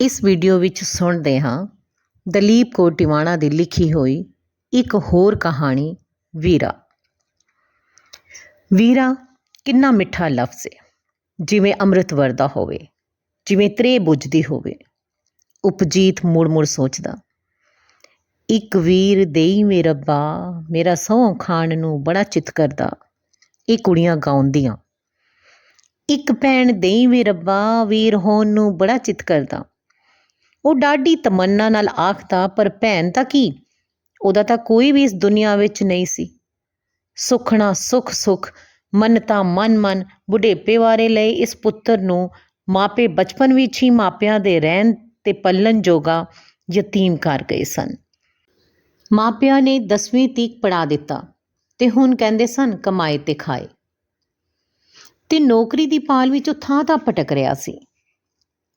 ਇਸ ਵੀਡੀਓ ਵਿੱਚ ਸੁਣਦੇ ਹਾਂ ਦਲੀਪ ਕੌਰ ਟਿਵਾਣਾ ਦੀ ਲਿਖੀ ਹੋਈ ਇੱਕ ਹੋਰ ਕਹਾਣੀ, ਵੀਰਾ। ਵੀਰਾ, ਕਿੰਨਾ ਮਿੱਠਾ ਲਫ਼ਜ਼ ਹੈ ਜਿਵੇਂ ਅੰਮ੍ਰਿਤ ਵਰਦਾ ਹੋਵੇ, ਜਿਵੇਂ ਤ੍ਰੇ ਬੁੱਝਦੀ ਹੋਵੇ। ਉਪਜੀਤ ਮੁੜ ਮੁੜ ਸੋਚਦਾ, ਇੱਕ ਵੀਰ ਦੇਈ ਮੇ ਰੱਬਾ, ਮੇਰਾ ਸਹੁੰ ਖਾਣ ਨੂੰ ਬੜਾ ਚਿੱਤ ਕਰਦਾ, ਇਹ ਕੁੜੀਆਂ ਗਾਉਂਦੀਆਂ। ਇੱਕ ਭੈਣ ਦੇਈ ਵੇ ਰੱਬਾ, ਵੀਰ ਹੋਣ ਨੂੰ ਬੜਾ ਚਿੱਤ ਕਰਦਾ ਉਹ ਡਾਢੀ ਤਮੰਨਾ ਨਾਲ ਆਖਦਾ, ਪਰ ਭੈਣ, ਤਾਂ ਕੀ? ਉਹਦਾ ਤਾਂ ਕੋਈ ਵੀ ਇਸ ਦੁਨੀਆ ਵਿੱਚ ਨਹੀਂ ਸੀ। ਸੁਖਣਾ ਸੁਖ ਸੁਖ ਮੰਨਤਾ ਮਨ ਮਨ, ਬੁਢੇਪੇ ਵਾਰੇ ਲਈ ਇਸ ਪੁੱਤਰ ਨੂੰ। ਮਾਪੇ ਬਚਪਨ ਵਿੱਚ ਹੀ ਮਾਪਿਆਂ ਦੇ ਰਹਿਣ ਤੇ ਪੱਲਣ ਜੋਗਾ ਯਤੀਮ ਕਰ ਗਏ ਸਨ। ਮਾਪਿਆਂ ਨੇ 10ਵੀਂ ਤੀਕ ਪੜਾ ਦਿੱਤਾ ਤੇ ਹੁਣ ਕਹਿੰਦੇ ਸਨ, ਕਮਾਏ ਤੇ ਖਾਏ। ਤੇ ਨੌਕਰੀ ਦੀ ਪਾਲ ਵਿੱਚ ਉਹ ਥਾਂ ਥਾਂ ਭਟਕ ਰਿਹਾ ਸੀ।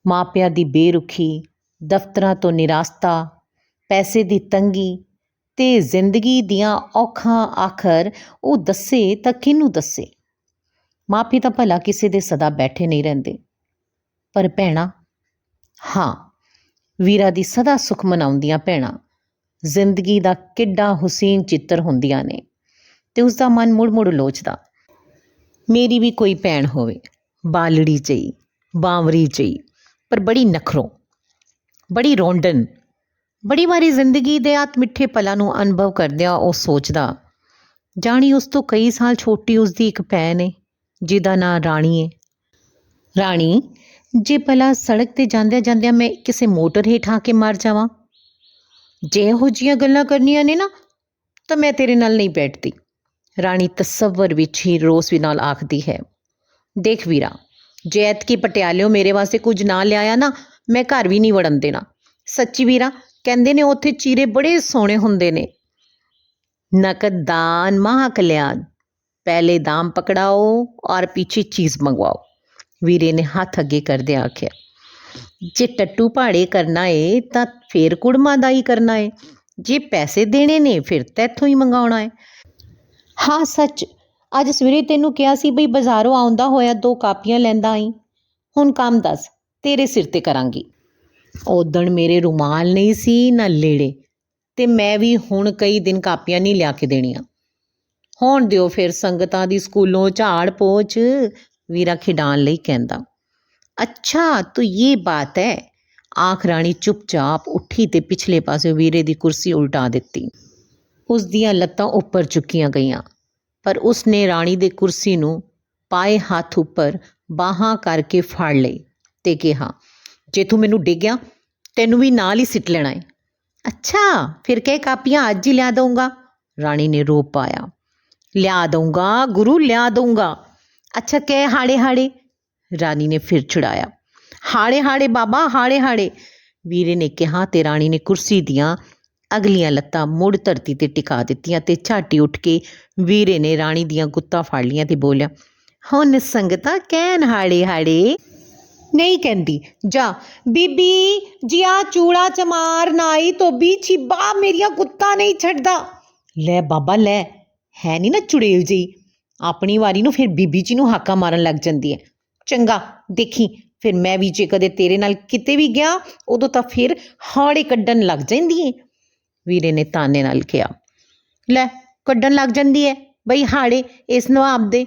ਮਾਪਿਆਂ ਦੀ ਬੇਰੁਖੀ ਦਫ਼ਤਰਾਂ ਤੋਂ ਨਿਰਾਸਤਾ, ਪੈਸੇ ਦੀ ਤੰਗੀ ਤੇ ਜ਼ਿੰਦਗੀ ਦੀਆਂ ਔਖਾਂ ਆਖਰ ਉਹ ਦੱਸੇ ਤਾਂ ਕਿਹਨੂੰ ਦੱਸੇ? ਮਾਪੇ ਤਾਂ ਭਲਾ ਕਿਸੇ ਦੇ ਸਦਾ ਬੈਠੇ ਨਹੀਂ ਰਹਿੰਦੇ। ਪਰ ਭੈਣਾ, ਹਾਂ, ਵੀਰਾ ਦੀ ਸਦਾ ਸੁਖ ਮਨਾਉਂਦੀਆਂ ਭੈਣਾਂ, ਜ਼ਿੰਦਗੀ ਦਾ ਕਿੱਡਾ ਹੁਸੀਨ ਚਿੱਤਰ ਹੁੰਦੀਆਂ ਨੇ ਤੇ ਉਸ ਦਾ ਮਨ ਮੁੜ-ਮੁੜ ਲੋਚਦਾ। ਮੇਰੀ ਵੀ ਕੋਈ ਭੈਣ ਹੋਵੇ, ਬਾਲੜੀ ਜਈ, ਬਾਵਰੀ ਜਈ, ਪਰ ਬੜੀ ਨਖਰੋਂ। ਬੜੀ ਰੋਂਡਨ, ਬੜੀ ਵਾਰੀ ਜ਼ਿੰਦਗੀ ਦੇ ਆਤ ਮਿੱਠੇ ਪਲਾਂ ਨੂੰ ਅਨੁਭਵ ਕਰਦਿਆਂ ਉਹ ਸੋਚਦਾ, ਜਾਣੀ ਉਸ ਤੋਂ ਕਈ ਸਾਲ ਛੋਟੀ ਉਸ ਦੀ ਇੱਕ ਭੈਣ ਏ, ਜਿਹਦਾ ਨਾਂ ਰਾਣੀ ਏ। ਰਾਣੀ, ਜੇ ਭਲਾ ਸੜਕ ਤੇ ਜਾਂਦਿਆਂ ਜਾਂਦਿਆਂ ਮੈਂ ਕਿਸੇ ਮੋਟਰ ਹੇਠ ਆ ਕੇ ਮਰ ਜਾਵਾਂ? ਜੇ ਇਹੋ ਜੀਆਂ ਗੱਲਾਂ ਕਰਨੀਆਂ ਨੇ ਨਾ, ਤਾਂ ਮੈਂ ਤੇਰੇ ਨਾਲ ਨਹੀਂ ਬੈਠਦੀ ਰਾਣੀ ਤਸੱਵਰ ਵਿੱਚ ਹੀ ਰੋਸ ਵੀ ਨਾਲ ਆਖਦੀ ਹੈ, ਦੇਖ ਵੀਰਾ, ਜੇ ਐਤਕੀ ਪਟਿਆਲਿਓ ਮੇਰੇ ਵਾਸਤੇ ਕੁਝ ਨਾ ਲਿਆਇਆ ਨਾ ਮੈਂ ਘਰ ਵੀ ਨਹੀਂ ਵੜਨ ਦੇਣਾ। ਸੱਚੀ ਵੀਰਾ, ਕਹਿੰਦੇ ਨੇ ਉੱਥੇ ਚੀਰੇ ਬੜੇ ਸੋਹਣੇ ਹੁੰਦੇ ਨੇ। ਨਕਦ ਦਾਨ ਮਹਾ ਕਲਿਆਣ ਪਹਿਲੇ ਦਾਮ ਪਕੜਾਓ ਔਰ ਪਿੱਛੇ ਚੀਜ਼ ਮੰਗਵਾਓ। ਵੀਰੇ ਨੇ ਹੱਥ ਅੱਗੇ ਕਰਦੇ ਆਖਿਆ, ਜੇ ਟੱਟੂ ਪਹਾੜੇ ਕਰਨਾ ਏ ਤਾਂ ਫੇਰ ਕੁੜਮਾ ਦਾ ਹੀ ਕਰਨਾ ਏ। ਜੇ ਪੈਸੇ ਦੇਣੇ ਨੇ ਫਿਰ ਤੈਥੋਂ ਹੀ ਮੰਗਾਉਣਾ ਏ। ਹਾਂ, ਸੱਚ, ਅੱਜ ਸਵੇਰੇ ਤੈਨੂੰ ਕਿਹਾ ਸੀ ਬਈ ਬਾਜ਼ਾਰੋਂ ਆਉਂਦਾ ਹੋਇਆ ਦੋ ਕਾਪੀਆਂ ਲੈਂਦਾ ਆਈ। ਹੁਣ ਕੰਮ ਦੱਸ ਤੇਰੇ ਸਿਰ ਤੇ ਕਰਾਂਗੀ। ਉਦਣ ਮੇਰੇ ਰੁਮਾਲ ਨਹੀਂ ਸੀ, ਨਾ ਲੇੜੇ, ਤੇ ਮੈਂ ਵੀ ਹੁਣ ਕਈ ਦਿਨ ਕਾਪੀਆਂ ਨਹੀਂ ਲਿਆ ਕੇ ਦੇਣੀਆਂ। ਹੋਣ ਦਿਓ ਫਿਰ ਸੰਗਤਾਂ ਦੀ ਸਕੂਲੋਂ ਝਾੜ ਪੋਚ, ਵੀਰਾ ਖਿਡਾਣ ਲਈ ਕਹਿੰਦਾ। ਅੱਛਾ, ਤੋ ਇਹ ਬਾਤ ਹੈ ਆਖ ਰਾਣੀ ਚੁੱਪਚਾਪ ਉੱਠੀ ਤੇ ਪਿਛਲੇ ਪਾਸੇ ਵੀਰੇ ਦੀ ਕੁਰਸੀ ਉਲਟਾ ਦਿੱਤੀ। ਉਸ ਦੀਆਂ ਲੱਤਾਂ ਉੱਪਰ ਚੁੱਕੀਆਂ ਗਈਆਂ, ਪਰ ਉਸ ਨੇ ਰਾਣੀ ਦੇ ਕੁਰਸੀ ਨੂੰ ਪਾਏ ਹੱਥ ਉੱਪਰ ਬਾਹਾਂ ਕਰਕੇ ਫੜ ਲਈ ਤੇ ਕਿਹਾ ਜੇ ਤੂੰ ਮੈਨੂੰ ਡਿੱਗਿਆ ਤੈਨੂੰ ਵੀ ਨਾਲ ਹੀ ਸਿੱਟ ਲੈਣਾ ਹੈ ਅੱਛਾ, ਫਿਰ ਕਹੇ ਕਾਪੀਆਂ ਅੱਜ ਹੀ ਲਿਆ ਦਊਂਗਾ। ਰਾਣੀ ਨੇ ਰੋ ਪਾਇਆ। ਲਿਆ ਦਊਂਗਾ, ਗੁਰੂ ਲਿਆ ਦਊਂਗਾ। ਅੱਛਾ, ਕਹਿ ਹਾੜੇ ਹਾੜੇ। ਰਾਣੀ ਨੇ ਫਿਰ ਛੁਡਾਇਆ। ਹਾੜੇ ਹਾੜੇ ਬਾਬਾ, ਹਾੜੇ ਹਾੜੇ। ਵੀਰੇ ਨੇ ਕਿਹਾ ਤੇ ਰਾਣੀ ਨੇ ਕੁਰਸੀ ਦੀਆਂ ਅਗਲੀਆਂ ਲੱਤਾਂ ਮੁੜ ਧਰਤੀ ਤੇ ਟਿਕਾ ਦਿੱਤੀਆਂ ਤੇ ਝਾਟੀ ਉੱਠ ਕੇ ਵੀਰੇ ਨੇ ਰਾਣੀ ਦੀਆਂ ਗੁੱਤਾਂ ਫੜ ਲੀਆਂ ਤੇ ਬੋਲਿਆ, ਹੁਣ ਸੰਗਤਾ ਕਹਿਣ ਹਾੜੇ ਹਾੜੇ। ਨਹੀਂ ਕਹਿੰਦੀ। ਜਾ, ਬੀਬੀ ਜੀ ਆ ਚੂੜਾ ਚਮਾਰ ਨਾਈ ਤੋਬੀ ਛਿੱਬਾ ਮੇਰੀਆਂ ਗੁੱਤਾਂ ਨਹੀਂ ਛੱਡਦਾ। ਲੈ ਬਾਬਾ, ਲੈ, ਹੈ ਨਹੀਂ ਨਾ ਚੁੜੇਲ ਜੀ ਆਪਣੀ ਵਾਰੀ ਨੂੰ ਫਿਰ ਬੀਬੀ ਜੀ ਨੂੰ ਹਾਕਾ ਮਾਰਨ ਲੱਗ ਜਾਂਦੀ ਹੈ। ਚੰਗਾ, ਦੇਖੀ, ਫਿਰ ਮੈਂ ਵੀ ਜੇ ਕਦੇ ਤੇਰੇ ਨਾਲ ਕਿਤੇ ਵੀ ਗਿਆ, ਉਦੋਂ ਤਾਂ ਫਿਰ ਹਾੜੇ ਕੱਢਣ ਲੱਗ ਜਾਂਦੀ ਏ। ਵੀਰੇ ਨੇ ਤਾਨੇ ਨਾਲ ਕਿਹਾ। ਲੈ, ਕੱਢਣ ਲੱਗ ਜਾਂਦੀ ਹੈ। ਬਈ ਹਾੜੇ, ਇਸ ਨਵਾਬ ਦੇ।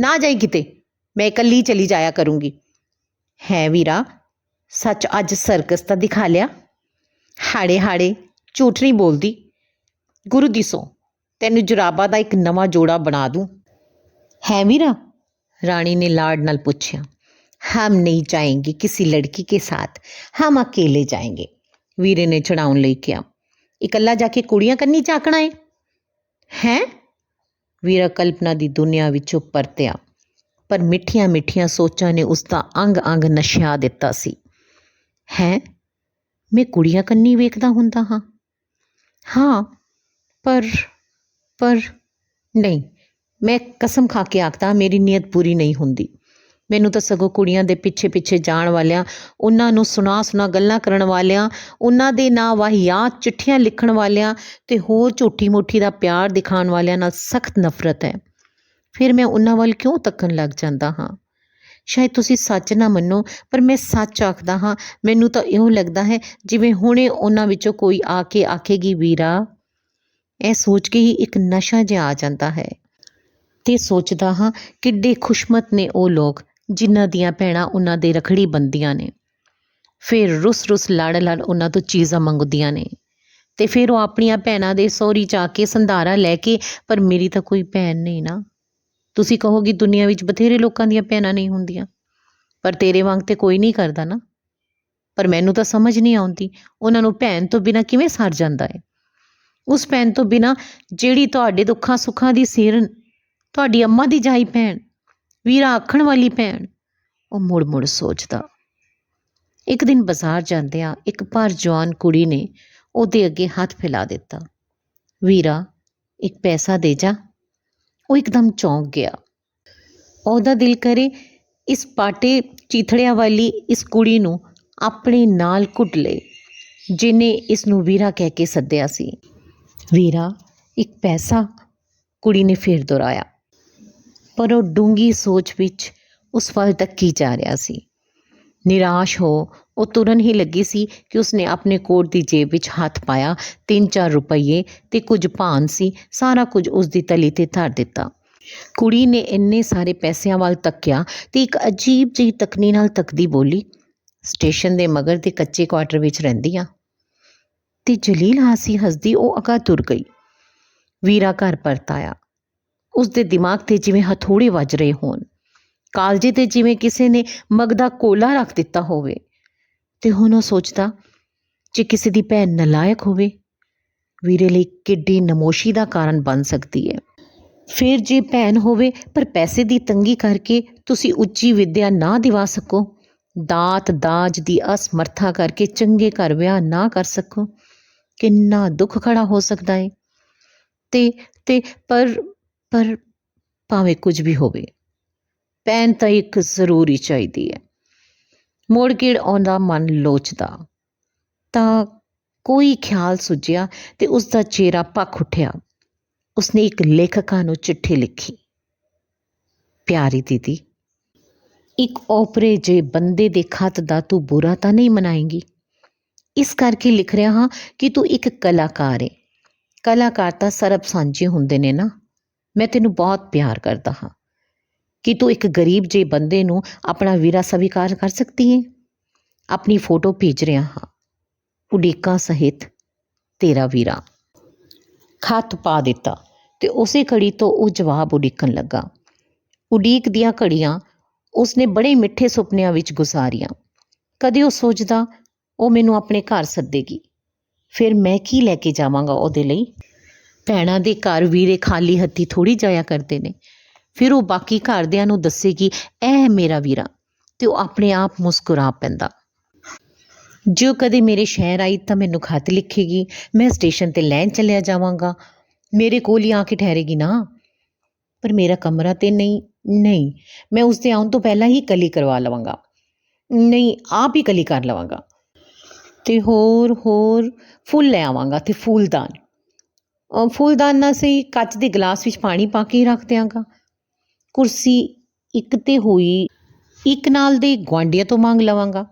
ਨਾ ਜਾਈ ਕਿਤੇ, ਮੈਂ ਇਕੱਲੀ ਚਲੀ ਜਾਇਆ ਕਰੂੰਗੀ। ਹੈ ਵੀਰਾ, ਸੱਚ ਅੱਜ ਸਰਕਸ ਤਾਂ ਦਿਖਾ ਲਿਆ। ਹਾੜੇ ਹਾੜੇ, ਝੂਠ ਨਹੀਂ ਬੋਲਦੀ। ਗੁਰੂ ਦੀ ਸੋ, ਤੈਨੂੰ ਜੁਰਾਬਾ ਦਾ ਇੱਕ ਨਵਾਂ ਜੋੜਾ ਬਣਾ ਦੂੰ। ਹੈ ਵੀਰਾ, ਰਾਣੀ ਨੇ ਲਾਡ ਨਾਲ ਪੁੱਛਿਆ, ਹਮ ਨਹੀਂ ਜਾਏਂਗੇ ਕਿਸੇ ਲੜਕੀ ਕੇ ਸਾਥ, ਹਮ ਅਕੇਲੇ ਜਾਏਂਗੇ। ਵੀਰੇ ਨੇ ਚੜਾਉਣ ਲਈ ਕਿਹਾ, ਇਕੱਲਾ ਜਾ ਕੇ ਕੁੜੀਆਂ ਕੰਨੀ ਚਾਕਣਾ ਹੈ ਹੈ? ਵੀਰਾ ਕਲਪਨਾ ਦੀ ਦੁਨੀਆ ਵਿੱਚੋਂ ਪਰਤਿਆ। ਪਰ ਮਿੱਠੀਆਂ ਮਿੱਠੀਆਂ ਸੋਚਾਂ ਨੇ ਉਸ ਦਾ ਅੰਗ ਅੰਗ ਨਸ਼ਿਆ ਦਿੱਤਾ ਸੀ। ਹੈ? ਮੈਂ ਕੁੜੀਆਂ ਕੰਨੀ ਵੇਖਦਾ ਹੁੰਦਾ ਹਾਂ। ਹਾਂ, ਪਰ ਪਰ, ਨਹੀਂ, ਮੈਂ ਕਸਮ ਖਾ ਕੇ ਆਖਦਾ ਮੇਰੀ ਨੀਅਤ ਪੂਰੀ ਨਹੀਂ ਹੁੰਦੀ। ਮੈਨੂੰ ਤਾਂ ਸਗੋਂ ਕੁੜੀਆਂ ਦੇ ਪਿੱਛੇ ਪਿੱਛੇ ਜਾਣ ਵਾਲਿਆਂ, ਉਹਨਾਂ ਨੂੰ ਸੁਣਾ ਸੁਣਾ ਗੱਲਾਂ ਕਰਨ ਵਾਲਿਆਂ, ਉਹਨਾਂ ਦੇ ਨਾਂ ਵਾਹਿਆਤ ਚਿੱਠੀਆਂ ਲਿਖਣ ਵਾਲਿਆਂ ਤੇ ਹੋਰ ਝੂਠੀ ਮੋਠੀ ਦਾ ਪਿਆਰ ਦਿਖਾਉਣ ਵਾਲਿਆਂ ਨਾਲ ਸਖਤ ਨਫ਼ਰਤ ਹੈ। ਫਿਰ ਮੈਂ ਉਹਨਾਂ ਵੱਲ ਕਿਉਂ ਤੱਕਣ ਲੱਗ ਜਾਂਦਾ ਹਾਂ? ਸ਼ਾਇਦ ਤੁਸੀਂ ਸੱਚ ਨਾ ਮੰਨੋ, ਪਰ ਮੈਂ ਸੱਚ ਆਖਦਾ ਹਾਂ, ਮੈਨੂੰ ਤਾਂ ਇਉਂ ਲੱਗਦਾ ਹੈ ਜਿਵੇਂ ਹੁਣੇ ਉਹਨਾਂ ਵਿੱਚੋਂ ਕੋਈ ਆ ਕੇ ਆਖੇਗੀ, ਵੀਰਾ, ਇਹ ਸੋਚ ਕੇ ਹੀ ਇੱਕ ਨਸ਼ਾ ਜਿਹਾ ਆ ਜਾਂਦਾ ਹੈ। ਤੇ ਸੋਚਦਾ ਹਾਂ ਕਿੱਡੇ ਖੁਸ਼ਮਤ ਨੇ ਉਹ ਲੋਕ, ਜਿਨ੍ਹਾਂ ਦੀਆਂ ਭੈਣਾਂ ਉਹਨਾਂ ਦੇ ਰਖੜੀ ਬੰਦੀਆਂ ਨੇ। ਫਿਰ ਰੁੱਸ-ਰੁੱਸ, ਲੜ-ਲੜ ਉਹਨਾਂ ਤੋਂ ਚੀਜ਼ਾਂ ਮੰਗਦੀਆਂ ਨੇ। ਤੇ ਫਿਰ ਉਹ ਆਪਣੀਆਂ ਭੈਣਾਂ ਦੇ ਸਹੁਰੀ ਜਾ ਕੇ ਸੰਧਾਰਾ ਲੈ ਕੇ, ਪਰ ਮੇਰੀ ਤਾਂ ਕੋਈ ਭੈਣ ਨਹੀਂ ਨਾ। ਤੁਸੀਂ ਕਹੋਗੇ ਦੁਨੀਆ ਵਿੱਚ ਬਥੇਰੇ ਲੋਕਾਂ ਦੀਆਂ ਭੈਣਾਂ ਨਹੀਂ ਹੁੰਦੀਆਂ। ਪਰ ਤੇਰੇ ਵਾਂਗ ਤੇ ਕੋਈ ਨਹੀਂ ਕਰਦਾ ਨਾ। ਪਰ ਮੈਨੂੰ ਤਾਂ ਸਮਝ ਨਹੀਂ ਆਉਂਦੀ, ਉਹਨਾਂ ਨੂੰ ਭੈਣ ਤੋਂ ਬਿਨਾ ਕਿਵੇਂ ਸਰ ਜਾਂਦਾ ਹੈ ਉਸ ਭੈਣ ਤੋਂ ਬਿਨਾ ਜਿਹੜੀ ਤੁਹਾਡੇ ਦੁੱਖਾਂ ਸੁੱਖਾਂ ਦੀ ਸਿਰਨ ਤੁਹਾਡੀ ਅੰਮਾ ਦੀ ਜਾਈ ਭੈਣ, ਵੀਰਾ ਆਖਣ ਵਾਲੀ ਭੈਣ, ਉਹ ਮੁੜ ਮੁੜ ਸੋਚਦਾ। ਇੱਕ ਦਿਨ ਬਾਜ਼ਾਰ ਜਾਂਦਿਆਂ ਇੱਕ ਭਰ ਜਵਾਨ ਕੁੜੀ ਨੇ ਉਹਦੇ ਅੱਗੇ ਹੱਥ ਫੈਲਾ ਦਿੱਤਾ। ਵੀਰਾ, ਇੱਕ ਪੈਸਾ ਦੇ ਜਾ। ਉਹ ਇੱਕਦਮ ਚੌਂਕ ਗਿਆ। ਉਹਦਾ ਦਿਲ ਕਰੇ ਇਸ ਪਾਟੇ ਚੀਥੜਿਆਂ ਵਾਲੀ ਇਸ ਕੁੜੀ ਨੂੰ ਆਪਣੇ ਨਾਲ ਕੁੱਟ ਲਏ, ਜਿਨੇ ਇਸ ਨੂੰ ਵੀਰਾ ਕਹਿ ਕੇ ਸੱਦਿਆ ਸੀ। ਵੀਰਾ, ਇੱਕ ਪੈਸਾ ਕੁੜੀ ਨੇ ਫਿਰ ਦੁਹਰਾਇਆ। ਪਰ ਉਹ ਡੂੰਗੀ ਸੋਚ ਵਿੱਚ ਉਸ ਵੱਲ ਤੱਕੀ ਜਾ ਰਿਹਾ ਸੀ। ਨਿਰਾਸ਼ ਹੋ ਉਹ ਤੁਰਨ ਹੀ ਲੱਗੀ ਸੀ ਕਿ ਉਸਨੇ ਆਪਣੇ ਕੋਟ ਦੀ ਜੇਬ ਵਿੱਚ ਹੱਥ ਪਾਇਆ 3-4 ਰੁਪਏ ਤੇ ਕੁਝ ਭਾਨ ਸੀ, ਸਾਰਾ ਕੁਝ ਉਸ ਦੀ ਤਲੀ ਤੇ ਧਰ ਦਿੱਤਾ। ਕੁੜੀ ਨੇ ਇੰਨੇ ਸਾਰੇ ਪੈਸਿਆਂ ਵੱਲ ਤੱਕਿਆ ਤੇ ਇੱਕ ਅਜੀਬ ਜਿਹੀ ਤਕਨੀ ਨਾਲ ਤੱਕਦੀ ਬੋਲੀ, ਸਟੇਸ਼ਨ ਦੇ ਮਗਰ ਦੇ ਕੱਚੇ ਕੁਆਟਰ ਵਿੱਚ ਰਹਿੰਦੀ ਆ। ਤੇ ਜਲੀਲ ਹਾਸੀ ਹੱਸਦੀ ਉਹ ਅਗਾ ਤੁਰ ਗਈ। ਵੀਰਾ ਘਰ ਪਰਤ ਆਇਆ। ਉਸ ਦੇ ਦਿਮਾਗ ਤੇ ਜਿਵੇਂ ਹਥੋੜੇ ਵੱਜ ਰਹੇ ਹੋਣ। ਕਾਲਜੇ ਤੇ ਜਿਵੇਂ ਕਿਸੇ ਨੇ ਮਗਦਾ ਕੋਲਾ ਰੱਖ ਦਿੱਤਾ ਹੋਵੇ। ਅਤੇ ਹੁਣ ਉਹ ਸੋਚਦਾ ਜੇ ਕਿਸੇ ਦੀ ਭੈਣ ਨਲਾਇਕ ਹੋਵੇ, ਵੀਰੇ ਲਈ ਕਿੱਡੀ ਨਮੋਸ਼ੀ ਦਾ ਕਾਰਨ ਬਣ ਸਕਦੀ ਹੈ। ਫਿਰ ਜੇ ਭੈਣ ਹੋਵੇ, ਪਰ ਪੈਸੇ ਦੀ ਤੰਗੀ ਕਰਕੇ ਤੁਸੀਂ ਉੱਚੀ ਵਿੱਦਿਆ ਨਾ ਦਿਵਾ ਸਕੋ, ਦਾਤ ਦਾਜ ਦੀ ਅਸਮਰਥਾ ਕਰਕੇ ਚੰਗੇ ਘਰ ਵਿਆਹ ਨਾ ਕਰ ਸਕੋ, ਕਿੰਨਾ ਦੁੱਖ ਖੜਾ ਹੋ ਸਕਦਾ ਹੈ ਤੇ ਤੇ ਪਰ ਪਰ ਭਾਵੇਂ ਕੁਝ ਵੀ ਹੋਵੇ, ਭੈਣ ਤਾਂ ਇੱਕ ਜ਼ਰੂਰੀ ਚਾਹੀਦੀ ਹੈ। ਮੋੜ ਕੇ ਆਉਂਦਾ ਮਨ ਲੋਚਦਾ। ਤਾਂ ਕੋਈ ਖਿਆਲ ਸੁਝਿਆ ਤੇ ਉਸ ਦਾ ਚਿਹਰਾ ਪੱਕ ਉੱਠਿਆ। ਉਸਨੇ ਇੱਕ ਲੇਖਕਾਂ ਨੂੰ ਚਿੱਠੀ ਲਿਖੀ। ਪਿਆਰੀ ਦੀਦੀ, ਇੱਕ ਓਪਰੇ ਜੇ ਬੰਦੇ ਦੇ ਖਤ ਦਾ ਤੂੰ ਬੁਰਾ ਤਾਂ ਨਹੀਂ ਮਨਾਏਂਗੀ? ਇਸ ਕਰਕੇ ਲਿਖ ਰਿਹਾ ਹਾਂ ਕਿ ਤੂੰ ਇੱਕ ਕਲਾਕਾਰ ਹੈ ਕਲਾਕਾਰ ਤਾਂ ਸਰਬ ਸਾਂਝੇ ਹੁੰਦੇ ਨੇ ਨਾ। ਮੈਂ ਤੈਨੂੰ ਬਹੁਤ ਪਿਆਰ ਕਰਦਾ ਹਾਂ। ਕਿ ਤੂੰ ਇੱਕ ਗਰੀਬ ਜੇ ਬੰਦੇ ਨੂੰ ਆਪਣਾ ਵੀਰਾ ਸਵੀਕਾਰ ਕਰ ਸਕਦੀ ਹੈ ਆਪਣੀ ਫੋਟੋ ਭੇਜ ਰਿਹਾ ਹਾਂ। ਉਡੀਕਾਂ ਸਹਿਤ ਤੇਰਾ ਵੀਰਾ। ਖਤ ਪਾ ਦਿੱਤਾ ਤੇ ਉਸੇ ਘੜੀ ਤੋਂ ਉਹ ਜਵਾਬ ਉਡੀਕਣ ਲੱਗਾ। ਉਡੀਕ ਦੀਆਂ ਘੜੀਆਂ ਉਸਨੇ ਬੜੇ ਮਿੱਠੇ ਸੁਪਨਿਆਂ ਵਿੱਚ ਗੁਜ਼ਾਰੀਆਂ। ਕਦੇ ਉਹ ਸੋਚਦਾ, ਉਹ ਮੈਨੂੰ ਆਪਣੇ ਘਰ ਸੱਦੇਗੀ। ਫਿਰ ਮੈਂ ਕੀ ਲੈ ਕੇ ਜਾਵਾਂਗਾ ਉਹਦੇ ਲਈ? ਭੈਣਾਂ ਦੇ ਘਰ ਵੀਰੇ ਖਾਲੀ ਹੱਥੀ ਥੋੜੀ ਜਾਇਆ ਕਰਦੇ ਨੇ। ਫਿਰ ਉਹ ਬਾਕੀ ਘਰਦਿਆਂ ਨੂੰ ਦੱਸੇਗੀ ਇਹ ਮੇਰਾ ਵੀਰਾ। ਤੇ ਉਹ ਆਪਣੇ ਆਪ ਮੁਸਕਰਾ ਪੈਂਦਾ। ਜੋ ਕਦੇ ਮੇਰੇ ਸ਼ਹਿਰ ਆਈ ਤਾਂ ਮੈਨੂੰ ਖਤ ਲਿਖੇਗੀ ਮੈਂ ਸਟੇਸ਼ਨ ਤੇ ਲੈਣ ਚੱਲਿਆ ਜਾਵਾਂਗਾ। ਮੇਰੇ ਕੋਲ ਹੀ ਆ ਕੇ ਠਹਿਰੇਗੀ ਨਾ? ਪਰ ਮੇਰਾ ਕਮਰਾ ਤੇ ਨਹੀਂ ਨਹੀਂ। ਮੈਂ ਉਸ ਦੇ ਆਉਣ ਤੋਂ ਪਹਿਲਾਂ ਹੀ ਕਲੀ ਕਰਵਾ ਲਵਾਂਗਾ। ਨਹੀਂ ਆਪ ਹੀ ਕਲੀ ਕਰ ਲਵਾਂਗਾ। ਤੇ ਹੋਰ ਹੋਰ ਫੁੱਲ ਲੈ ਆਵਾਂਗਾ ਤੇ ਫੂਲਦਾਨ। ਅ, ਫੂਲਦਾਨ ਨਾ ਸਹੀ ਕੱਚ ਦੇ ਗਲਾਸ ਵਿੱਚ ਪਾਣੀ ਪਾ ਕੇ ਹੀ ਰੱਖ ਦਿਆਂਗਾ। ਕੁਰਸੀ ਇੱਕ ਤੇ ਹੋਈ, ਇੱਕ ਨਾਲ ਦੇ ਗੁਆਂਢੀਆਂ ਤੋਂ ਮੰਗ ਲਵਾਂਗਾ।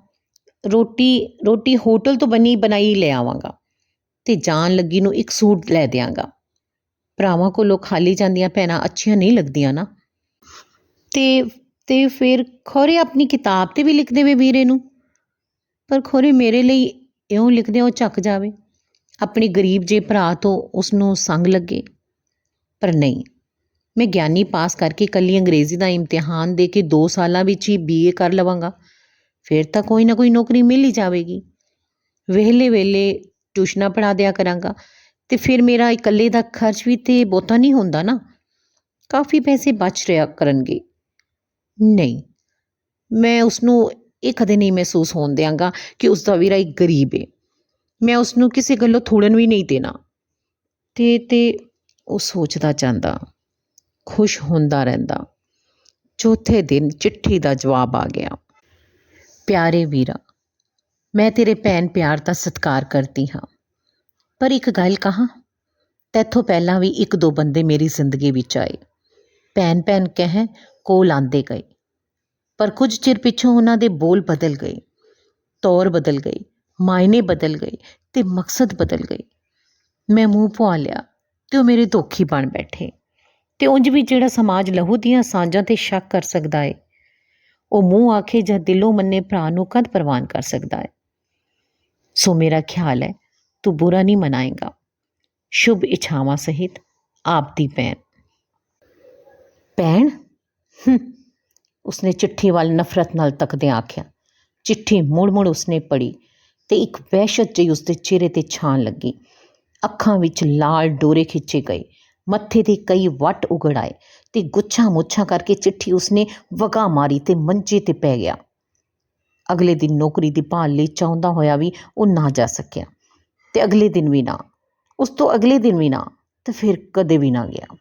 ਰੋਟੀ ਰੋਟੀ ਹੋਟਲ ਤੋਂ ਬਣੀ ਬਣਾਈ ਲੈ ਆਵਾਂਗਾ ਅਤੇ ਜਾਣ ਲੱਗੀ ਨੂੰ ਇੱਕ ਸੂਟ ਲੈ ਦਿਆਂਗਾ। ਭਰਾਵਾਂ ਕੋਲੋਂ ਖਾਲੀ ਜਾਂਦੀਆਂ ਭੈਣਾਂ ਅੱਛੀਆਂ ਨਹੀਂ ਲੱਗਦੀਆਂ ਨਾ। ਤੇ ਤੇ ਫਿਰ ਖੋਰੇ ਆਪਣੀ ਕਿਤਾਬ ਤੇ ਵੀ ਲਿਖ ਦੇਵੇ ਵੀਰੇ ਨੂੰ। ਪਰ ਖੋਰੇ ਮੇਰੇ ਲਈ ਇਉਂ ਲਿਖਦੇ ਉਹ ਚੱਕ ਜਾਵੇ। ਆਪਣੇ ਗਰੀਬ ਜੇ ਭਰਾ ਤੋਂ ਉਸ ਨੂੰ ਸੰਗ ਲੱਗੇ। ਪਰ ਨਹੀਂ ਮੈਂ ਗਿਆਨੀ ਪਾਸ ਕਰਕੇ ਇਕੱਲੀ ਅੰਗਰੇਜ਼ੀ ਦਾ ਇਮਤਿਹਾਨ ਦੇ ਕੇ 2 ਸਾਲਾਂ ਵਿੱਚ ਹੀ ਬੀਏ ਕਰ ਲਵਾਂਗਾ। ਫਿਰ ਤਾਂ ਕੋਈ ਨਾ ਕੋਈ ਨੌਕਰੀ ਮਿਲ ਹੀ ਜਾਵੇਗੀ। ਵਿਹਲੇ ਵੇਲੇ ਟਿਊਸ਼ਨਾਂ ਪੜ੍ਹਾ ਦਿਆ ਕਰਾਂਗਾ ਤੇ ਫਿਰ ਮੇਰਾ ਇਕੱਲੇ ਦਾ ਖਰਚ ਵੀ ਤੇ ਬਹੁਤਾ ਨਹੀਂ ਹੁੰਦਾ ਨਾ। ਕਾਫੀ ਪੈਸੇ ਬਚ ਰਿਹਾ ਕਰਨਗੇ। ਨਹੀਂ, ਮੈਂ ਉਸ ਨੂੰ ਇਹ ਕਦੇ ਨਹੀਂ ਮਹਿਸੂਸ ਹੋਣ ਦਿਆਂਗਾ ਕਿ ਉਸ ਦਾ ਵੀਰਾ ਇੱਕ ਗਰੀਬ ਹੈ ਮੈਂ ਉਸ ਨੂੰ ਕਿਸੇ ਗੱਲੋਂ ਥੋੜਨ ਵੀ ਨਹੀਂ ਦੇਣਾ। ਤੇ ਤੇ ਉਹ ਸੋਚਦਾ ਜਾਂਦਾ। ਖੁਸ਼ ਹੁੰਦਾ ਰਹਿੰਦਾ। ਚੌਥੇ ਦਿਨ ਚਿੱਠੀ ਦਾ ਜਵਾਬ ਆ ਗਿਆ। ਪਿਆਰੇ ਵੀਰਾ, ਮੈਂ ਤੇਰੇ ਭੈਣ ਪਿਆਰ ਦਾ ਸਤਿਕਾਰ ਕਰਦੀ ਹਾਂ। ਪਰ ਇੱਕ ਗੱਲ ਕਹਾਂ, ਤੈਥੋਂ ਪਹਿਲਾਂ ਵੀ ਇੱਕ ਦੋ ਬੰਦੇ ਮੇਰੀ ਜ਼ਿੰਦਗੀ ਵਿੱਚ ਆਏ। ਭੈਣ ਭੈਣ ਕਹਿ ਕੋਲ ਆਂਦੇ ਗਏ। ਪਰ ਕੁਝ ਚਿਰ ਪਿੱਛੋਂ ਉਹਨਾਂ ਦੇ ਬੋਲ ਬਦਲ ਗਏ। ਤੌਰ ਬਦਲ ਗਈ ਮਾਇਨੇ ਬਦਲ ਗਏ ਤੇ ਮਕਸਦ ਬਦਲ ਗਏ। ਮੈਂ ਮੂੰਹ ਪੁਆ ਲਿਆ ਤੇ ਉਹ ਮੇਰੇ ਧੋਖੀ ਬਣ ਬੈਠੇ। ਤੇ ਉਂਝ ਵੀ ਜਿਹੜਾ ਸਮਾਜ ਲਹੂ ਦੀਆਂ ਸਾਂਝਾਂ ਤੇ ਸ਼ੱਕ ਕਰ ਸਕਦਾ ਏ, ਉਹ ਮੂੰਹ ਆਖੇ ਜਾਂ ਦਿਲੋਂ ਮੰਨੇ ਭਰਾ ਨੂੰ ਕਦ ਪ੍ਰਵਾਨ ਕਰ ਸਕਦਾ ਹੈ ਸੋ ਮੇਰਾ ਖਿਆਲ ਹੈ ਤੂੰ ਬੁਰਾ ਨਹੀਂ ਮਨਾਏਗਾ। ਸ਼ੁਭ ਇਛਾਵਾਂ ਸਹਿਤ ਆਪ ਦੀ ਭੈਣ। ਭੈਣ? ਉਸਨੇ ਚਿੱਠੀ ਵੱਲ ਨਫ਼ਰਤ ਨਾਲ ਤੱਕਦੇ ਆਖਿਆ। ਚਿੱਠੀ ਮੁੜ-ਮੁੜ ਉਸਨੇ ਪੜ੍ਹੀ ਤੇ ਇੱਕ ਵਹਿਸ਼ਤ ਜਿਹੀ ਉਸਦੇ ਚਿਹਰੇ ਤੇ ਛਾਣ ਲੱਗੀ। ਅੱਖਾਂ ਵਿੱਚ ਲਾਲ ਡੋਰੇ ਖਿੱਚੇ ਗਏ। ਮੱਥੇ ਤੇ ਕਈ ਵੱਟ ਉਗੜ ਆਏ ਤੇ ਗੁੱਛਾਂ ਮੁੱਛਾਂ ਕਰਕੇ ਚਿੱਠੀ ਉਸਨੇ ਵਗਾ ਮਾਰੀ ਤੇ ਮੰਜੇ ਤੇ ਪੈ ਗਿਆ। ਅਗਲੇ ਦਿਨ ਨੌਕਰੀ ਦੀ ਭਾਲ ਲਈ ਚਾਹੁੰਦਾ ਹੋਇਆ ਵੀ ਉਹ ਨਾ ਜਾ ਸਕਿਆ ਤੇ ਅਗਲੇ ਦਿਨ ਵੀ ਨਾ, ਉਸ ਤੋਂ ਅਗਲੇ ਦਿਨ ਵੀ ਨਾ ਤੇ ਫਿਰ ਕਦੇ ਵੀ ਨਾ ਗਿਆ।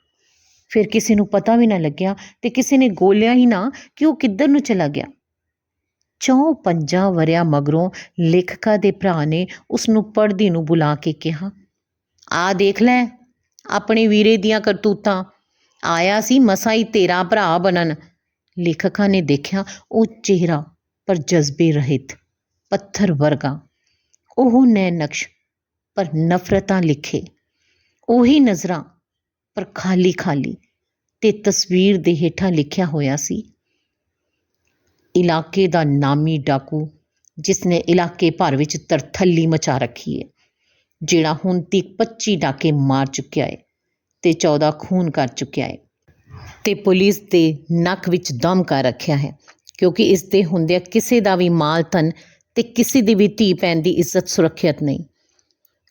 ਫਿਰ ਕਿਸੇ ਨੂੰ ਪਤਾ ਵੀ ਨਾ ਲੱਗਿਆ ਤੇ ਕਿਸੇ ਨੇ ਗੋਲਿਆ ਹੀ ਨਾ ਕਿ ਉਹ ਕਿੱਧਰ ਨੂੰ ਚਲਾ ਗਿਆ। ਚੌਂ ਪੰਜਾਂ ਵਰਿਆਂ ਮਗਰੋਂ ਲੇਖਕਾ ਦੇ ਭਰਾ ਨੇ ਉਸ ਨੂੰ ਪੜ੍ਹਦੀ ਨੂੰ ਬੁਲਾ ਕੇ ਕਿਹਾ, ਆ ਦੇਖ ਲੈ ਆਪਣੇ ਵੀਰੇ ਦੀਆਂ ਕਰਤੂਤਾਂ। ਆਇਆ ਸੀ ਮਸਾਂ ਹੀ ਤੇਰਾ ਭਰਾ ਬਣਨ। ਲੇਖਕਾਂ ਨੇ ਦੇਖਿਆ ਉਹ ਚਿਹਰਾ ਪਰ ਜਜ਼ਬੇ ਰਹਿਤ, ਪੱਥਰ ਵਰਗਾ। ਉਹ ਨੈ ਨਕਸ਼ ਪਰ ਨਫ਼ਰਤਾਂ ਲਿਖੇ। ਉਹੀ ਨਜ਼ਰਾਂ ਪਰ ਖਾਲੀ ਖਾਲੀ ਤੇ ਤਸਵੀਰ ਦੇ ਹੇਠਾਂ ਲਿਖਿਆ ਹੋਇਆ ਸੀ, ਇਲਾਕੇ ਦਾ ਨਾਮੀ ਡਾਕੂ, ਜਿਸ ਨੇ ਇਲਾਕੇ ਭਰ ਵਿੱਚ ਤਰਥੱਲੀ ਮਚਾ ਰੱਖੀ ਹੈ ਜਿਹੜਾ ਹੁਣ ਤੱਕ 25 ਡਾਕੇ ਮਾਰ ਚੁੱਕਿਆ ਹੈ ਤੇ 14 ਖੂਨ ਕਰ ਚੁੱਕਿਆ ਹੈ ਤੇ ਪੁਲਿਸ ਦੇ ਨੱਕ ਵਿੱਚ ਦਮ ਕਰ ਰੱਖਿਆ ਹੈ, ਕਿਉਂਕਿ ਇਸ ਦੇ ਹੁੰਦਿਆਂ ਕਿਸੇ ਦਾ ਵੀ ਮਾਲ ਧਨ ਤੇ ਕਿਸੇ ਦੀ ਵੀ ਧੀ ਭੈਣ ਦੀ ਇੱਜ਼ਤ ਸੁਰੱਖਿਅਤ ਨਹੀਂ।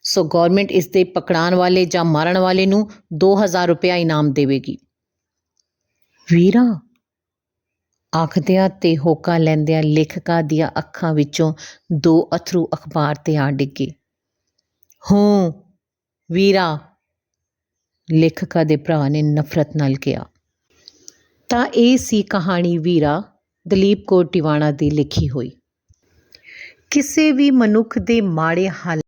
ਸੋ ਗਵਰਨਮੈਂਟ ਇਸ ਦੇ ਪਕੜਾਉਣ ਵਾਲੇ ਜਾਂ ਮਾਰਨ ਵਾਲੇ ਨੂੰ 2000 ਰੁਪਇਆ ਇਨਾਮ ਦੇਵੇਗੀ। ਵੀਰਾ, ਆਖਦਿਆਂ ਤੇ ਹੋਕਾ ਲੈਂਦਿਆਂ ਲੇਖਕਾ ਦੀਆਂ ਅੱਖਾਂ ਵਿੱਚੋਂ ਦੋ ਅਥਰੂ ਅਖਬਾਰ ਤੇ ਆ ਡਿੱਗੇ। ਹੂੰ, ਵੀਰਾ। ਲੇਖਕਾ ਦੇ ਭਰਾ ਨੇ ਨਫ਼ਰਤ ਨਾਲ ਕਿਹਾ। ਤਾਂ ਇਹ ਸੀ ਕਹਾਣੀ ਵੀਰਾ, ਦਲੀਪ ਕੌਰ ਟਿਵਾਣਾ ਦੀ ਲਿਖੀ ਹੋਈ। ਕਿਸੇ ਵੀ ਮਨੁੱਖ ਦੇ ਮਾੜੇ ਹਾਲ